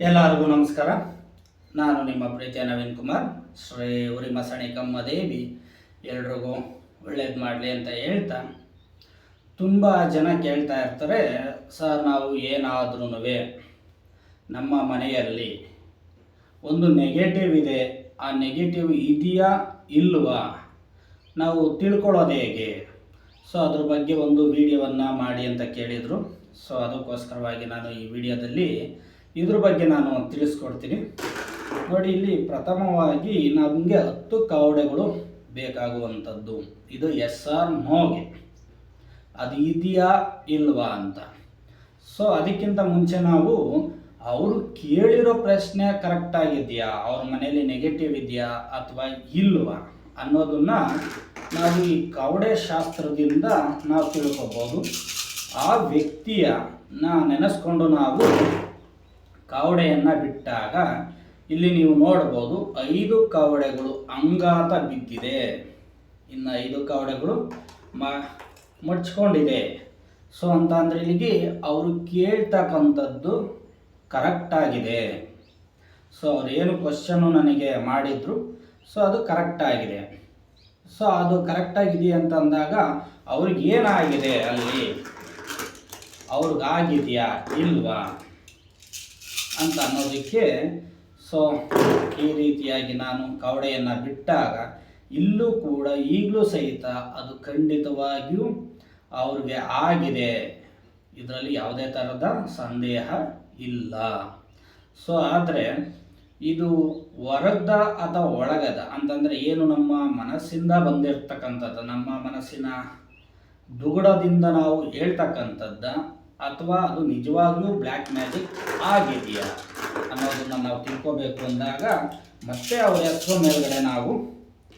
ಎಲ್ಲರಿಗೂ ನಮಸ್ಕಾರ. ನಾನು ನಿಮ್ಮ ಪ್ರೀತಿಯ ನವೀನ್ ಕುಮಾರ್. ಶ್ರೀ ಉರಿ ಮಸಣಿಕಮ್ಮ ದೇವಿ. ಎಲ್ರಿಗೂ ಒಳ್ಳೇದು ಮಾಡಲಿ ಅಂತ ಹೇಳ್ತಾ ತುಂಬ ಜನ ಕೇಳ್ತಾ ಇರ್ತಾರೆ, ಸರ್, ನಾವು ಏನಾದ್ರೂ ನಮ್ಮ ಮನೆಯಲ್ಲಿ ಒಂದು ನೆಗೆಟಿವ್ ಇದೆ. ಆ ನೆಗೆಟಿವ್ ಇದೆಯಾ ಇಲ್ವಾ? ನಾವು ತಿಳ್ಕೊಳ್ಳೋದು ಹೇಗೆ? ಸೊ ಅದ್ರ ಬಗ್ಗೆ ಒಂದು ವಿಡಿಯೋವನ್ನು ಮಾಡಿ ಅಂತ ಕೇಳಿದರು. ಸೊ ಅದಕ್ಕೋಸ್ಕರವಾಗಿ ನಾನು ಈ ವಿಡಿಯೋದಲ್ಲಿ ಇದ್ರ ಬಗ್ಗೆ ನಾನು ತಿಳಿಸ್ಕೊಡ್ತೀನಿ. ನೋಡಿ, ಇಲ್ಲಿ ಪ್ರಥಮವಾಗಿ ನಮಗೆ ಹತ್ತು ಕವಡೆಗಳು ಬೇಕಾಗುವಂಥದ್ದು. ಇದು ಎಸ್ ಆರ್ ನೋಗೆ ಅದು ಇದೆಯಾ ಇಲ್ವಾ ಅಂತ. ಸೊ ಅದಕ್ಕಿಂತ ಮುಂಚೆ ನಾವು ಅವರು ಕೇಳಿರೋ ಪ್ರಶ್ನೆ ಕರೆಕ್ಟಾಗಿದೆಯಾ ಅವ್ರ ಮನೇಲಿ ನೆಗೆಟಿವ್ ಇದೆಯಾ ಅಥವಾ ಇಲ್ವಾ ಅನ್ನೋದನ್ನ ನಾವು ಈ ಕವಡೆ ಶಾಸ್ತ್ರದಿಂದ ನಾವು ತಿಳ್ಕೊಬೋದು. ಆ ವ್ಯಕ್ತಿಯ ನೆನೆಸ್ಕೊಂಡು ನಾವು ಕವಡೆಯನ್ನು ಬಿಟ್ಟಾಗ ಇಲ್ಲಿ ನೀವು ನೋಡ್ಬೋದು ಐದು ಕಾವಡೆಗಳು ಅಂಗಾತ ಬಿದ್ದಿದೆ. ಇನ್ನು ಐದು ಕಾವಡೆಗಳು ಮ, ಮುಚ್ಕೊಂಡಿದೆ. ಸೊ ಅಂತ ಇಲ್ಲಿಗೆ ಅವರು ಕೇಳ್ತಕ್ಕಂಥದ್ದು ಕರೆಕ್ಟಾಗಿದೆ ಸೊ ಅವ್ರು ಏನು ಕ್ವಶನ್ನು ನನಗೆ ಮಾಡಿದರು ಸೊ ಅದು ಕರೆಕ್ಟಾಗಿದೆ ಸೊ ಅದು ಕರೆಕ್ಟಾಗಿದೆ ಅಂತ ಅಂದಾಗ ಅವ್ರಿಗೆ ಏನಾಗಿದೆ ಅಲ್ಲಿ? ಅವ್ರಿಗಾಗಿದೆಯಾ ಇಲ್ವಾ? ಅಂತ ಅನ್ನೋದಕ್ಕೆ ಸೊ, ಈ ರೀತಿಯಾಗಿ ನಾನು ಕವಡೆಯನ್ನು ಬಿಟ್ಟಾಗ ಇಲ್ಲೂ ಕೂಡ ಈಗಲೂ ಸಹಿತ ಅದು ಖಂಡಿತವಾಗಿಯೂ ಅವ್ರಿಗೆ ಆಗಿದೆ. ಇದರಲ್ಲಿ ಯಾವುದೇ ಥರದ ಸಂದೇಹ ಇಲ್ಲ. ಸೊ, ಆದರೆ ಇದು ಹೊರಗದ ಅಥವಾ ಒಳಗದ ಅಂತಂದರೆ ಏನು ನಮ್ಮ ಮನಸ್ಸಿಂದ ಬಂದಿರತಕ್ಕಂಥದ್ದು, ನಮ್ಮ ಮನಸ್ಸಿನ ದುಗುಡದಿಂದ ನಾವು ಹೇಳ್ತಕ್ಕಂಥದ್ದ ಅಥವಾ ಅದು ನಿಜವಾಗ್ಲೂ ಬ್ಲ್ಯಾಕ್ ಮ್ಯಾಜಿಕ್ ಆಗಿದೆಯಾ ಅನ್ನೋದನ್ನು ನಾವು ತಿಳ್ಕೋಬೇಕು ಅಂದಾಗ ಮತ್ತೆ ಅವರ ಹೆಸರು ಮೇಲ್ಗಡೆ ನಾವು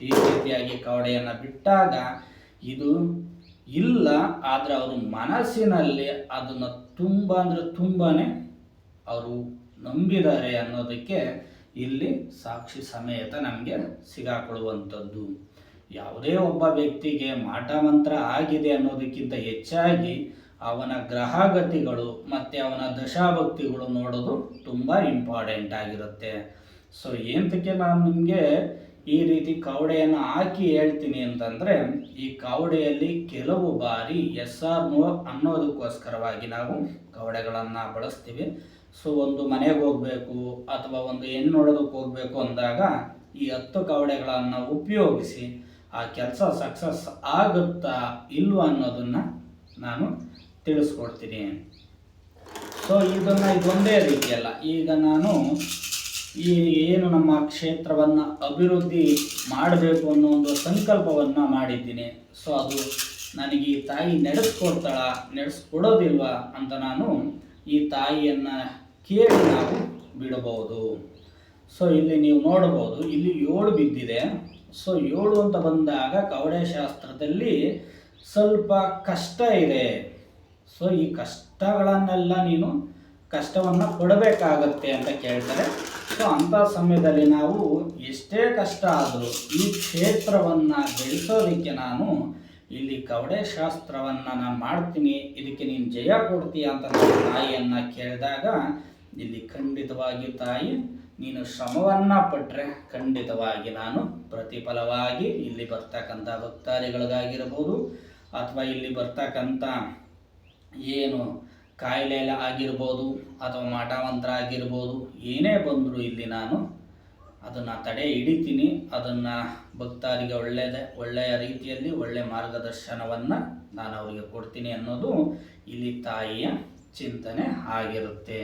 ಈ ರೀತಿಯಾಗಿ ಕವಡೆಯನ್ನು ಬಿಟ್ಟಾಗ ಇದು ಇಲ್ಲ, ಆದರೆ ಅವರು ಮನಸ್ಸಿನಲ್ಲಿ ಅದನ್ನು ತುಂಬ ಅಂದರೆ ತುಂಬಾ ಅವರು ನಂಬಿದ್ದಾರೆ ಅನ್ನೋದಕ್ಕೆ ಇಲ್ಲಿ ಸಾಕ್ಷಿ ಸಮೇತ ನಮಗೆ ಸಿಗಾಕೊಳ್ಳುವಂಥದ್ದು ಯಾವುದೇ ಒಬ್ಬ ವ್ಯಕ್ತಿಗೆ ಮಾಟ ಮಂತ್ರ ಆಗಿದೆ ಅನ್ನೋದಕ್ಕಿಂತ ಹೆಚ್ಚಾಗಿ ಅವನ ಗ್ರಹಗತಿಗಳು ಮತ್ತು ಅವನ ದಶಾಭಕ್ತಿಗಳು ನೋಡೋದು ತುಂಬ ಇಂಪಾರ್ಟೆಂಟ್ ಆಗಿರುತ್ತೆ. ಸೊ ಏನಕ್ಕೆ ನಾನು ನಿಮಗೆ ಈ ರೀತಿ ಕವಡೆಯನ್ನು ಹಾಕಿ ಹೇಳ್ತೀನಿ ಅಂತಂದರೆ, ಈ ಕವಡೆಯಲ್ಲಿ ಕೆಲವು ಬಾರಿ ಎಸ್ ಆರ್ ನೋ ಅನ್ನೋದಕ್ಕೋಸ್ಕರವಾಗಿ ನಾವು ಕವಡೆಗಳನ್ನು ಬಳಸ್ತೀವಿ. ಸೊ ಒಂದು ಮನೆಗೆ ಹೋಗಬೇಕು ಅಥವಾ ಒಂದು ಹೆಣ್ಣು ನೋಡೋದಕ್ಕೆ ಹೋಗಬೇಕು ಅಂದಾಗ ಈ ಹತ್ತು ಕವಡೆಗಳನ್ನು ಉಪಯೋಗಿಸಿ ಆ ಕೆಲಸ ಸಕ್ಸಸ್ ಆಗುತ್ತಾ ಇಲ್ವಾ ಅನ್ನೋದನ್ನು ನಾನು ತಿಳಿಸ್ಕೊಡ್ತೀನಿ ಸೊ ಇದನ್ನು ಇದೊಂದೇ ರೀತಿಯಲ್ಲ. ಈಗ ನಾನು ಈ ಏನು ನಮ್ಮ ಕ್ಷೇತ್ರವನ್ನು ಅಭಿವೃದ್ಧಿ ಮಾಡಬೇಕು ಅನ್ನೋ ಒಂದು ಸಂಕಲ್ಪವನ್ನು ಮಾಡಿದ್ದೀನಿ. ಸೊ ಅದು ನನಗೆ ಈ ತಾಯಿ ನಡೆಸ್ಕೊಡ್ತಾಳ, ನಡೆಸ್ಕೊಡೋದಿಲ್ವ ಅಂತ ನಾನು ಈ ತಾಯಿಯನ್ನು ಕೇಳಿ ನಾವು ಬಿಡಬಹುದು. ಸೊ ಇಲ್ಲಿ ನೀವು ನೋಡಬಹುದು ಇಲ್ಲಿ ಏಳು ಬಿದ್ದಿದೆ. ಸೊ ಏಳು ಅಂತ ಬಂದಾಗ ಕವಡೆ ಶಾಸ್ತ್ರದಲ್ಲಿ ಸ್ವಲ್ಪ ಕಷ್ಟ ಇದೆ. ಸೊ ಈ ಕಷ್ಟಗಳನ್ನೆಲ್ಲ ನೀನು ಕಷ್ಟವನ್ನು ಕೊಡಬೇಕಾಗತ್ತೆ ಅಂತ ಕೇಳ್ತಾರೆ. ಸೊ ಅಂಥ ಸಮಯದಲ್ಲಿ ನಾವು ಎಷ್ಟೇ ಕಷ್ಟ ಆದರೂ ಈ ಕ್ಷೇತ್ರವನ್ನು ಬೆಳೆಸೋದಕ್ಕೆ ನಾನು ಇಲ್ಲಿ ಕವಡೆ ಶಾಸ್ತ್ರವನ್ನು ನಾನು ಮಾಡ್ತೀನಿ, ಇದಕ್ಕೆ ನೀನು ಜಯ ಕೊಡ್ತೀಯ ಅಂತ ನನ್ನ ತಾಯಿಯನ್ನು ಕೇಳಿದಾಗ, ಇಲ್ಲಿ ಖಂಡಿತವಾಗಿ ತಾಯಿ, ನೀನು ಶ್ರಮವನ್ನು ಪಟ್ಟರೆ ಖಂಡಿತವಾಗಿ ನಾನು ಪ್ರತಿಫಲವಾಗಿ ಇಲ್ಲಿ ಬರ್ತಕ್ಕಂಥ ಭಕ್ತಾದಿಗಳಿಗಾಗಿರ್ಬೋದು, ಅಥವಾ ಇಲ್ಲಿ ಬರ್ತಕ್ಕಂಥ ಏನು ಕಾಯಿಲೆ ಆಗಿರ್ಬೋದು ಅಥವಾ ಮಾಟಮಂತ್ರ ಆಗಿರ್ಬೋದು ಏನೇ ಬಂದರೂ ಇಲ್ಲಿ ನಾನು ಅದನ್ನು ತಡೆ ಹಿಡಿತೀನಿ. ಅದನ್ನು ಭಕ್ತರಿಗೆ ಒಳ್ಳೆಯದೇ ಒಳ್ಳೆಯ ರೀತಿಯಲ್ಲಿ ಒಳ್ಳೆಯ ಮಾರ್ಗದರ್ಶನವನ್ನು ನಾನು ಅವರಿಗೆ ಕೊಡ್ತೀನಿ ಅನ್ನೋದು ಇಲ್ಲಿ ತಾಯಿಯ ಚಿಂತನೆ ಆಗಿರುತ್ತೆ.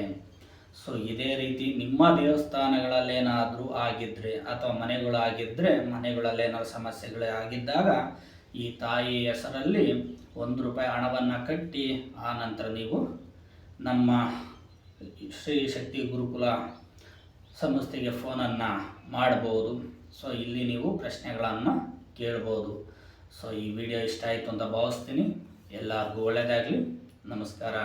ಸೊ ಇದೇ ರೀತಿ ನಿಮ್ಮ ದೇವಸ್ಥಾನಗಳಲ್ಲೇನಾದರೂ ಆಗಿದ್ದರೆ ಅಥವಾ ಮನೆಗಳಾಗಿದ್ದರೆ ಮನೆಗಳಲ್ಲೇನಾದ್ರು ಸಮಸ್ಯೆಗಳೇ ಆಗಿದ್ದಾಗ ಈ ತಾಯಿ ಹೆಸರಲ್ಲಿ ಒಂದು ರೂಪಾಯಿ ಹಣವನ್ನು ಕಟ್ಟಿ, ಆ ನಂತರ ನೀವು ನಮ್ಮ ಶ್ರೀ ಶಕ್ತಿ ಗುರುಕುಲ ಸಂಸ್ಥೆಗೆ ಫೋನನ್ನು ಮಾಡಬಹುದು. ಸೊ ಇಲ್ಲಿ ನೀವು ಪ್ರಶ್ನೆಗಳನ್ನು ಕೇಳ್ಬೋದು. ಸೊ ಈ ವಿಡಿಯೋ ಇಷ್ಟ ಆಯಿತು ಅಂತ ಭಾವಿಸ್ತೀನಿ. ಎಲ್ಲರಿಗೂ ಒಳ್ಳೆಯದಾಗಲಿ ನಮಸ್ಕಾರ.